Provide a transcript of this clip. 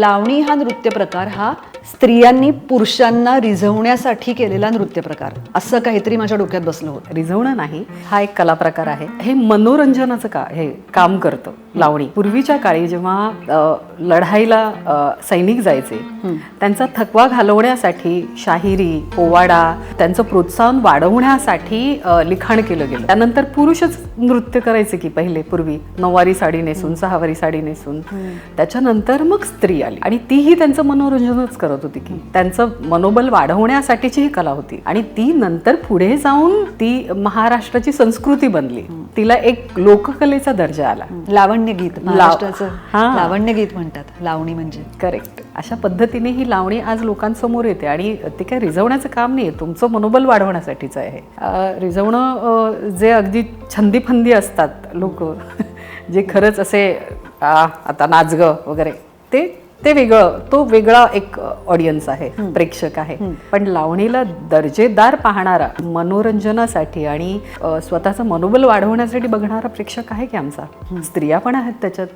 लावणी हा नृत्य प्रकार हा स्त्रियांनी पुरुषांना रिझवण्यासाठी केलेला नृत्य प्रकार असं काहीतरी माझ्या डोक्यात बसलं होतं. रिझवणं नाही हा एक कला प्रकार आहे. हे मनोरंजनाचं का हे काम करतं लावणी. पूर्वीच्या काळी जेव्हा लढाईला सैनिक जायचे त्यांचा थकवा घालवण्यासाठी शाहिरी पोवाडा त्यांचं प्रोत्साहन वाढवण्यासाठी लिखाण केलं गेलं. त्यानंतर पुरुषच नृत्य करायचे की पहिले पूर्वी. नऊवारी साडी नेसून सहावारी साडी नेसून. त्याच्यानंतर मग स्त्री आली. आणि तीही त्यांचं मनोरंजनच करत होती की. त्यांचं मनोबल वाढवण्यासाठीची ही कला होती. आणि ती नंतर पुढे जाऊन ती महाराष्ट्राची संस्कृती बनली. तिला एक लोककलेचा दर्जा आला. लावण्य गीत महाराष्ट्राचं हां. लावण्य गीत म्हणतात. लावणी म्हणजे. करेक्ट अशा पद्धतीने ही लावणी आज लोकांसमोर येते. आणि ते काय रिझवण्याचं काम नाही तुमचं मनोबल वाढवण्यासाठीच आहे. रिझवणं जे अगदी छंदीफंदी असतात लोक जे खरंच असे आता नाच ग वगैरे ते ते वेगळं तो वेगळा एक ऑडियन्स आहे प्रेक्षक आहे. पण लावणीला दर्जेदार पाहणारा मनोरंजनासाठी आणि स्वतःचं मनोबल वाढवण्यासाठी बघणारा प्रेक्षक आहे की आमचा? स्त्रिया पण आहेत त्याच्यात.